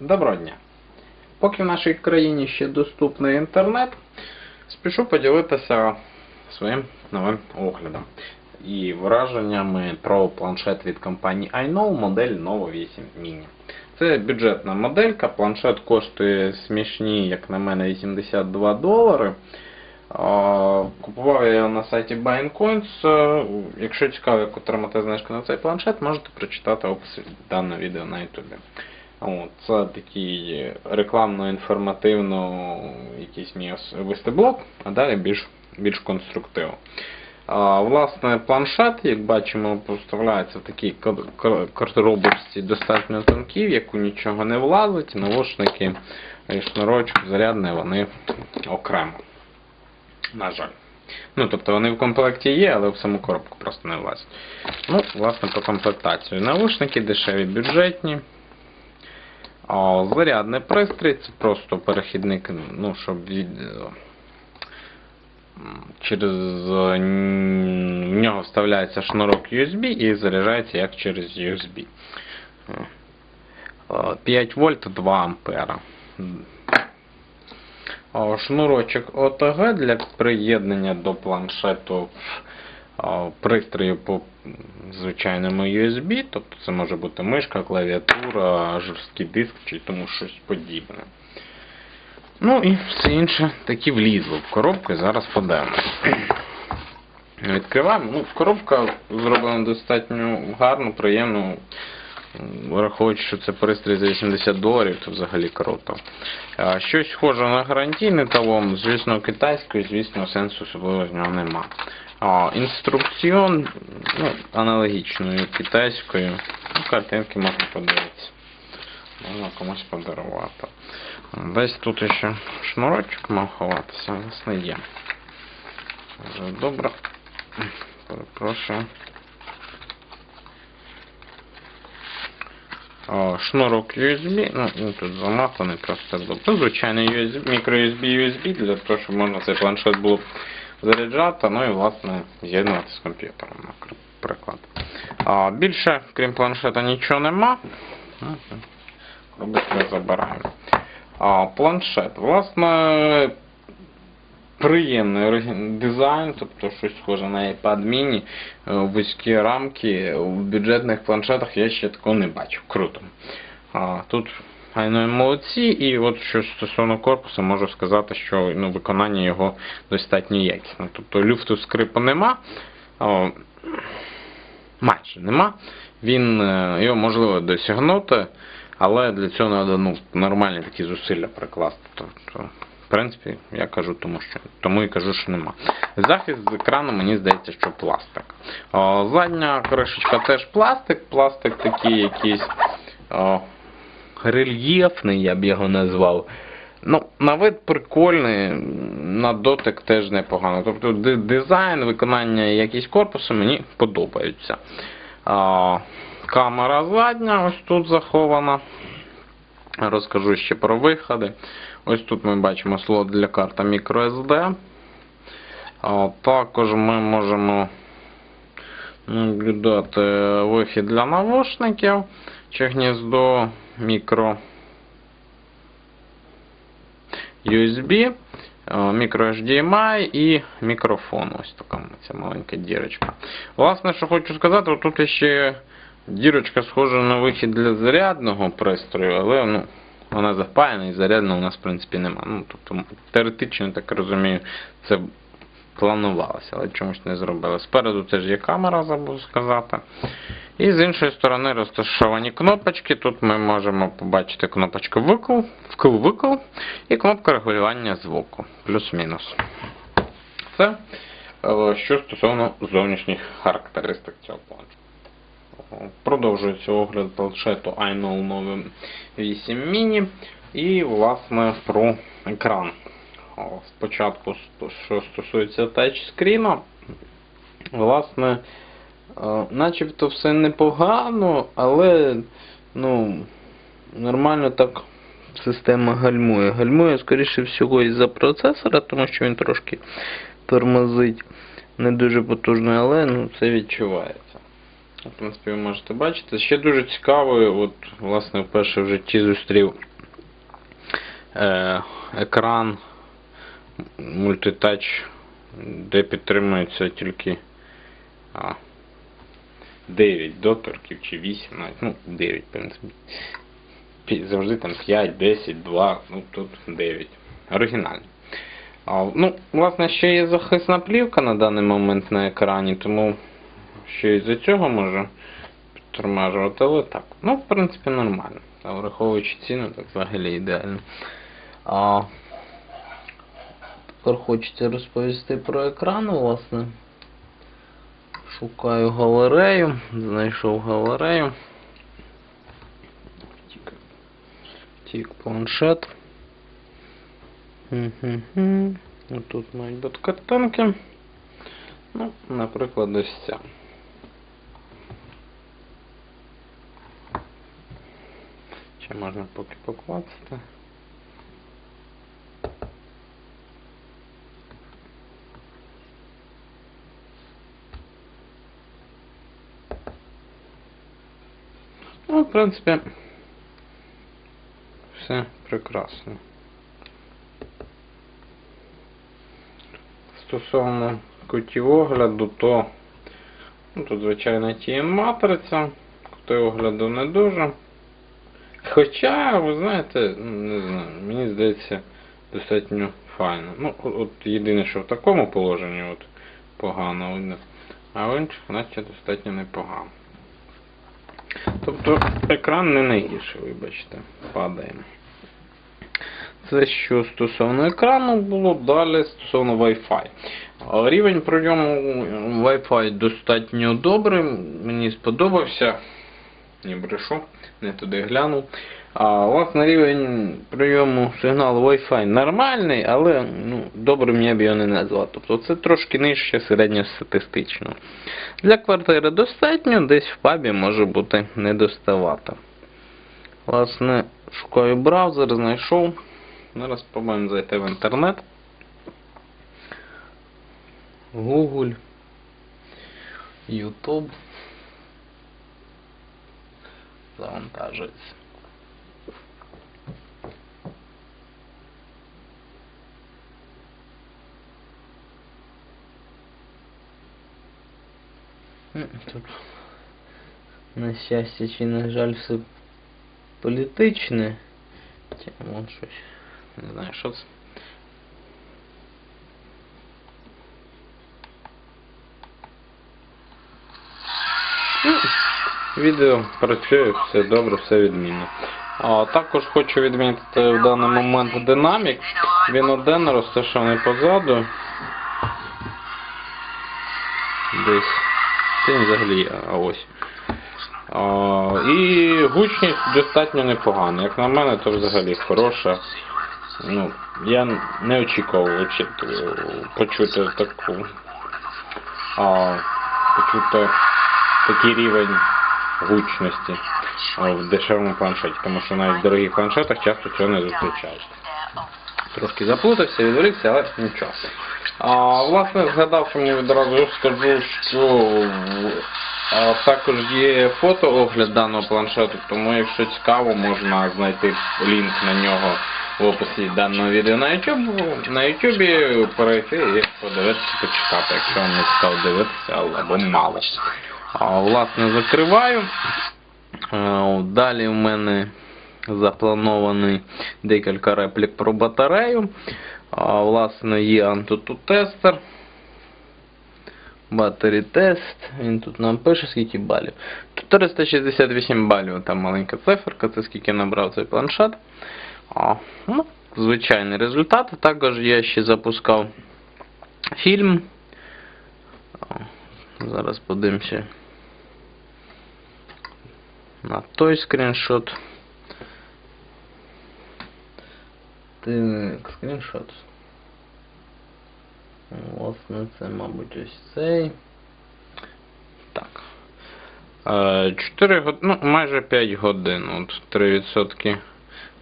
Доброго дня! Поки в нашій країні ще доступний інтернет, спішу поділитися своїм новим оглядом і враженнями про планшет від компанії iKnow модель Novo 8 Mini. Це бюджетна моделька, планшет коштує смішні, як на мене, 82 долари. Купував я його на сайті BuyingCoins. Якщо цікаво, як отримати знижку на цей планшет, можете прочитати опис даного відео на YouTube. Це такий рекламно-інформативно якийсь мій особистий а далі більш, більш конструктивно. Власне, планшет, як бачимо, поставляється в такій коробочці достатньо тонкій, в яку нічого не влазить, навушники і шнурочок зарядний, вони окремо. На жаль. Ну, тобто вони в комплекті є, але в саму коробку просто не влазять. Ну, власне, про комплектацію. Навушники дешеві, бюджетні. А, зарядний пристрій це просто перехідник, ну, щоб від. е, Через е, в нього вставляється шнурок USB і заряджається як через USB. Е, е, 5 вольт 2 ампера. Шнурочок OTG для приєднання до планшету а, пристрою по звичайному USB, тобто це може бути мишка, клавіатура, жорсткий диск чи тому щось подібне. Ну і все інше таки влізло в коробку і зараз подивимось. Відкриваємо. Ну, коробка зроблена достатньо гарно, приємно. Враховуючи, що це пристрій за 80 доларів, то взагалі круто. Щось схоже на гарантійний талон, звісно, китайською, звісно, сенсу особливо з нього нема. Інструкціон ну, аналогічною китайською. Ну, картинки можна подивитися. Можна комусь подарувати. Десь тут ще шнурочок мав ховатися, власне є. Дуже добре. Перепрошую. О, шнурок USB, ну він тут заматаний просто був. Це звичайний USB, мікро-USB USB для того, щоб можна цей планшет було заряджати, ну і власне з'єднувати з комп'ютером, наприклад. А, більше, крім планшета, нічого нема. Робити забираємо. А, планшет. Власне, приємний дизайн, тобто щось схоже на iPad mini, е, вузькі рамки. В бюджетних планшетах я ще такого не бачив. Круто. А, тут айно молодці, і от що стосовно корпусу, можу сказати, що ну, виконання його достатньо якісне. Тобто люфту скрипу нема. О, майже нема. Він, е, його можливо досягнути, але для цього треба ну, нормальні такі зусилля прикласти. Тобто, в принципі, я кажу, тому що тому і кажу, що нема. Захист з екрану, мені здається, що пластик. О, задня кришечка теж пластик, пластик такий якийсь о, рельєфний, я б його назвав. Ну, на вид прикольний, на дотик теж непогано. Тобто дизайн, виконання і якість корпусу мені подобаються. А, камера задня ось тут захована. Розкажу ще про виходи. Ось тут ми бачимо слот для карта microSD. А, також ми можемо наблюдати вихід для навушників чи гніздо мікро USB, мікро HDMI і мікрофон. Ось така ця маленька. Власне, що хочу сказати, тут ще дірочка схожа на вихід для зарядного пристрою, але ну, вона запаяна і зарядного у нас в принципі немає. Ну, тобто, теоретично, так розумію, це планувалося, але чомусь не зробили. Спереду теж є камера, забув сказати. І з іншої сторони розташовані кнопочки. Тут ми можемо побачити кнопочку викл, вкл-викл і кнопка регулювання звуку. Плюс-мінус. Це е, що стосовно зовнішніх характеристик цього планшету. Продовжується огляд планшету Nova 8 Mini. І, власне, про екран. Спочатку, що стосується тачскріна, власне, начебто все непогано, але ну, нормально так система гальмує. Гальмує, скоріше всього, із-за процесора, тому що він трошки тормозить не дуже потужно, але ну, це відчувається. В принципі, ви можете бачити. Ще дуже цікаво, от, власне, вперше в житті зустрів е, екран мультитач, де підтримується тільки а, 9 доторків чи 8, навіть, ну 9, в принципі. Завжди там 5, 10, 2, ну тут 9. Оригінально. А, ну, власне, ще є захисна плівка на даний момент на екрані, тому ще й за цього може підтормажувати, але так. Ну, в принципі, нормально. А враховуючи ціну, так взагалі ідеально. А, тепер хочеться розповісти про екран, власне. Шукаю галерею, знайшов галерею. Тік, планшет. Тут мають бути картинки. Ну, наприклад, ось ця. Ще можна поки поклацати. Ну, в принципі, все прекрасно. Стосовно кутів огляду, то ну, тут, звичайно, TN матриця, кути огляду не дуже. Хоча, ви знаєте, не знаю, мені здається, достатньо файно. Ну, от єдине, що в такому положенні от погано а в інших наче достатньо непогано. Тобто екран не найгірший, вибачте, падає. Це що стосовно екрану було, далі стосовно Wi-Fi. Рівень прийому Wi-Fi достатньо добрий, мені сподобався. Не брешу, не туди глянув. А власне рівень прийому сигналу Wi-Fi нормальний, але ну, добрим я б його не назвав. Тобто це трошки нижче середньостатистичного. Для квартири достатньо, десь в пабі може бути недоставато. Власне, шукаю браузер, знайшов. Зараз спробуємо зайти в інтернет. Google. YouTube. Завантажується. Тут, на щастя чи на жаль, все політичне. Вон щось. Не знаю, що це. Ну, Відео працює, все добре, все відмінно. А, також хочу відмітити в даний момент динамік. Він один розташований позаду. Десь. Це взагалі, ось. І гучність достатньо непогана. Як на мене, то взагалі хороша. Ну, я не очікував почути таку. А, почути такий рівень гучності в дешевому планшеті, тому що навіть в дорогих планшетах часто цього не зустрічаєш. Трошки заплутався, відволікся, але нічого. А, власне, згадавши відразу скажу, що також є фотоогляд даного планшету, тому якщо цікаво, можна знайти лінк на нього в описі даного відео на YouTube. На YouTube перейти і подивитися, почекати, якщо вам не цікаво дивитися або мало. А, власне, закриваю. Далі в мене запланований декілька реплік про батарею. А, Власне, є Antutu тестер. Battery тест. Він тут нам пише, скільки балів. 468 балів, там маленька циферка, це скільки набрав цей планшет. А, ну, звичайний результат. Також я ще запускав фільм. Зараз подивимося на той скріншот. Так, скріншот. Власне, це, мабуть, ось цей. Так. 4 години, ну, майже 5 годин. От 3%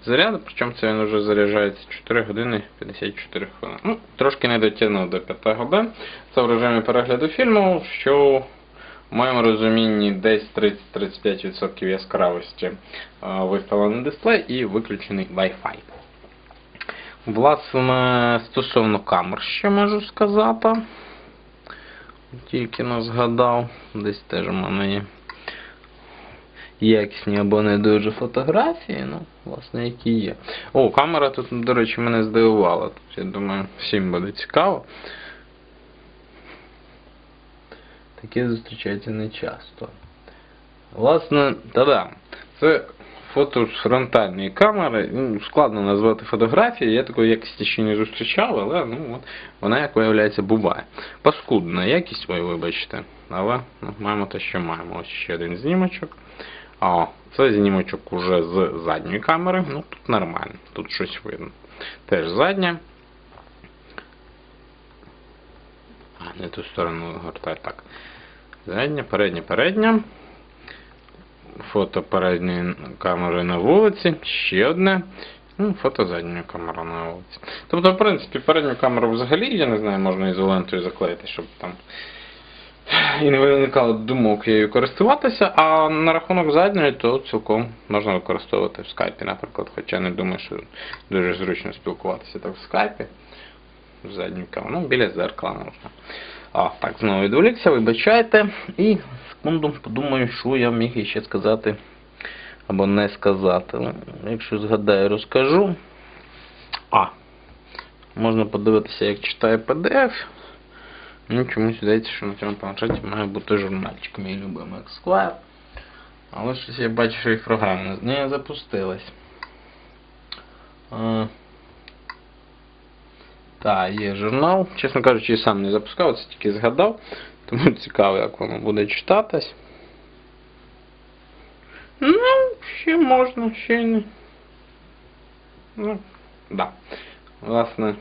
заряду, причому це він вже заряджається 4 години 54 хвилини. Ну, трошки не дотягнув до 5 годин. Це в режимі перегляду фільму, що в моєму розумінні десь 30-35% яскравості е, виставлений дисплей і виключений Wi-Fi. Власне, стосовно камер ще можу сказати. Тільки не згадав, десь теж у мене є якісні або не дуже фотографії, ну, власне, які є. О, камера тут, до речі, мене здивувала. Я думаю, всім буде цікаво. Таке зустрічається не часто. Власне, та-дам. Це фото з фронтальної камери. Ну, складно назвати фотографії, я такої якості ще не зустрічав, але ну, от, вона, як виявляється, буває. Паскудна якість, ви вибачте. Але ну, маємо те, що маємо. Ось ще один знімочок. А, це знімочок уже з задньої камери. Ну, тут нормально, тут щось видно. Теж задня. А, не ту сторону гортай так. Задня, передня, передня. Фото передньої камери на вулиці. Ще одне. Ну, фото задньої камери на вулиці. Тобто, в принципі, передню камеру взагалі, я не знаю, можна ізолентою заклеїти, щоб там і не виникало думок її користуватися, а на рахунок задньої, то цілком можна використовувати в скайпі, наприклад. Хоча не думаю, що дуже зручно спілкуватися так в скайпі. Задню камеру. Ну, біля зеркала можна. А, так, знову відволікся, вибачайте. І секунду подумаю, що я міг іще сказати або не сказати. Якщо згадаю, розкажу. А. Можна подивитися, як читає PDF. Ну, чомусь здається, що на цьому планшеті має бути журнальчик, мій любимий Esquire. Але щось я бачу, що і програма не запустилась. А, так, є журнал. Чесно кажучи, я сам не запускав, це тільки згадав. Тому цікаво, як воно буде читатись. Ну, ще можна, ще не. Ну, да. Власне.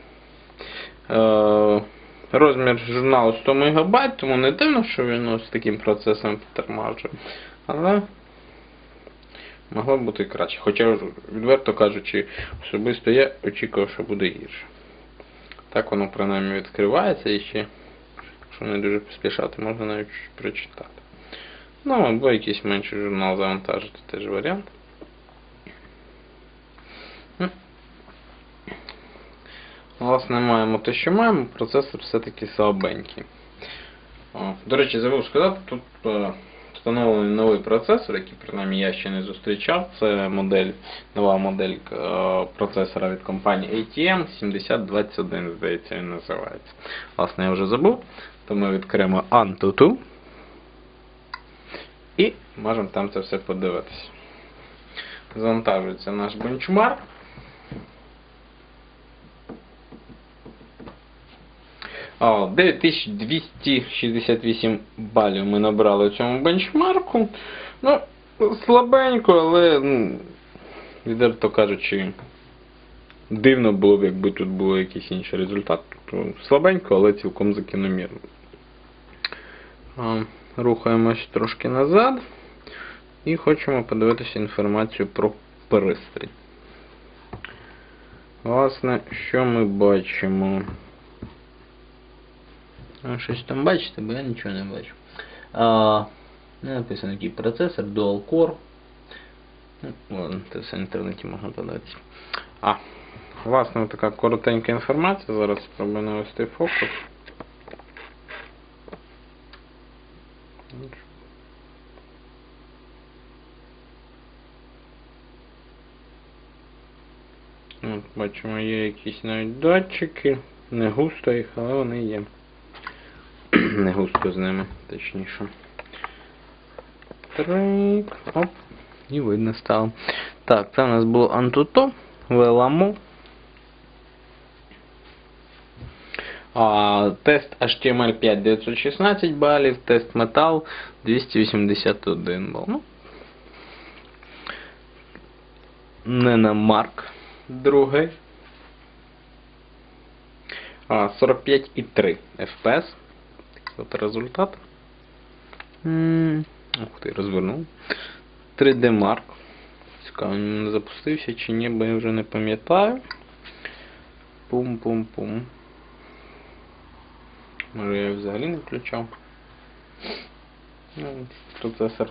Е- розмір журналу 100 МБ, тому не дивно, що він з таким процесом підтормажує. Але могло б бути і краще. Хоча, відверто кажучи, особисто я очікував, що буде гірше. Так воно принаймні відкривається і ще, якщо не дуже поспішати, можна навіть чуть прочитати. Ну, або якийсь менший журнал завантажити теж варіант. Власне, маємо те, що маємо, процесор все-таки слабенький. До речі, забув сказати, тут е, встановлений новий процесор, який принаймні я ще не зустрічав. Це модель, нова модель е, процесора від компанії ATM 7021, здається, він називається. Власне, я вже забув, то ми відкриємо Antutu і можемо там це все подивитися. Завантажується наш бенчмарк. О, 9268 балів ми набрали в цьому бенчмарку. Ну, слабенько, але, відверто кажучи, дивно було б, якби тут був якийсь інший результат. Тобто, слабенько, але цілком закономірно. Рухаємось трошки назад і хочемо подивитися інформацію про пристрій. Власне, що ми бачимо? А, Щось там бачите, бо я нічого не бачу. А, не написано який процесор, Dual Core. Ну, ладно, це все в інтернеті можна подивитися. А, власне, така коротенька інформація. Зараз спробую навести фокус. От, бачимо, є якісь навіть датчики. Не густо їх, але вони є. Не густо з ними, точніше. Трик. Оп. І видно стало. Так, це у нас було Antutu, Веламо. А, тест HTML 5 916 балів, тест Metal 281 бал. Ну, не на Марк другий. А, 45,3 FPS. От результат. Ух ти, розвернув. 3D Mark. Цікаво, він не запустився чи ні, бо я вже не пам'ятаю. Пум-пум-пум. Може я його взагалі не включав. Ну, процесор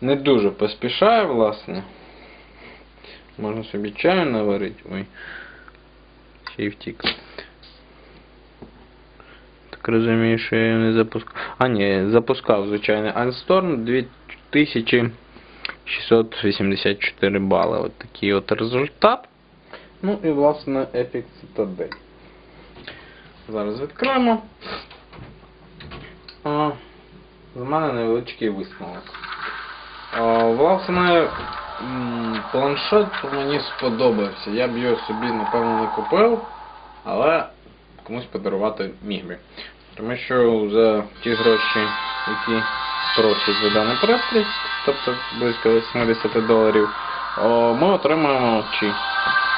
не дуже поспішає, власне. Можна собі чаю наварити. Ой. ще й втік. Так розумію, що я не запускав. А, ні, запускав, звичайно, Anstorm 2684 бали. От такий от результат. Ну і власне Epic Citadel. Зараз відкриємо. А, з мене невеличкий висновок. Власне, планшет мені сподобався. Я б його собі, напевно, не купив, але комусь подарувати міг би. Тому що за ті гроші, які просять за даний пристрій, тобто близько 80 доларів, ми отримаємо, чи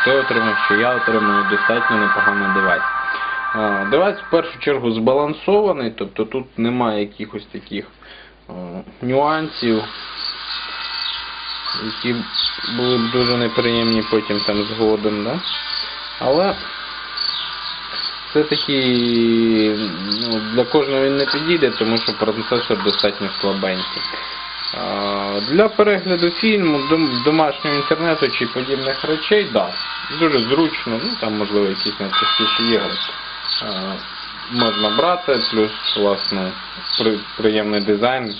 ти отримаєш, чи я отримаю достатньо непоганий девайс. Девайс в першу чергу збалансований, тобто тут немає якихось таких нюансів, які були б дуже неприємні потім там згодом, да? Але все-таки ну, для кожного він не підійде, тому що процесор достатньо слабенький. Для перегляду фільму, домашнього інтернету чи подібних речей, да, дуже зручно, ну там можливо якісь найпростіші ігри. Можна брати, плюс власне при, приємний дизайн.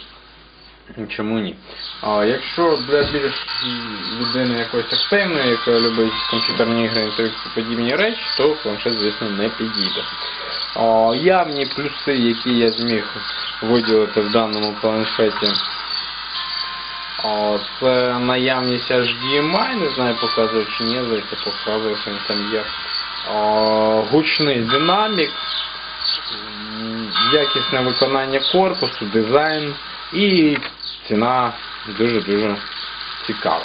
Чому ні? А якщо для більш людини якоїсь активної, яка любить комп'ютерні ігри і подібні речі, то планшет, звісно, не підійде. А, явні плюси, які я зміг виділити в даному планшеті, а, це наявність HDMI, не знаю, показує чи ні, здається, показує, що він там є. А, гучний динамік, якісне виконання корпусу, дизайн і ціна дуже-дуже цікава.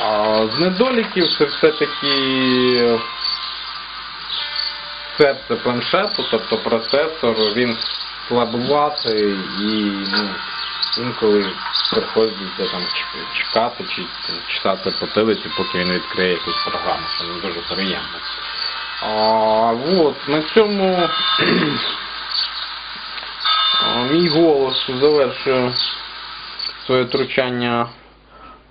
А з недоліків це все-таки серце планшету, тобто процесор, він слабуватий і ну, інколи приходиться там чекати чи читати потилиці, поки він відкриє якусь програму, що не дуже приємно. А, от, на цьому мій голос завершує своє втручання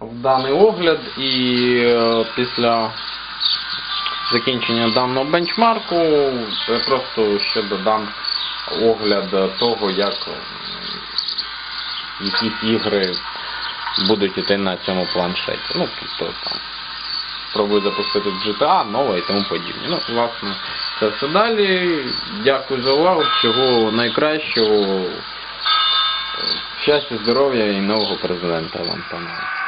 в даний огляд і е, після закінчення даного бенчмарку я просто ще додам огляд того, як якісь ігри будуть іти на цьому планшеті. Ну, тобто там спробую запустити GTA, нове і тому подібне. Ну, власне, це все далі. Дякую за увагу. Всього найкращого. Щастя, здоров'я і нового президента вам, пане.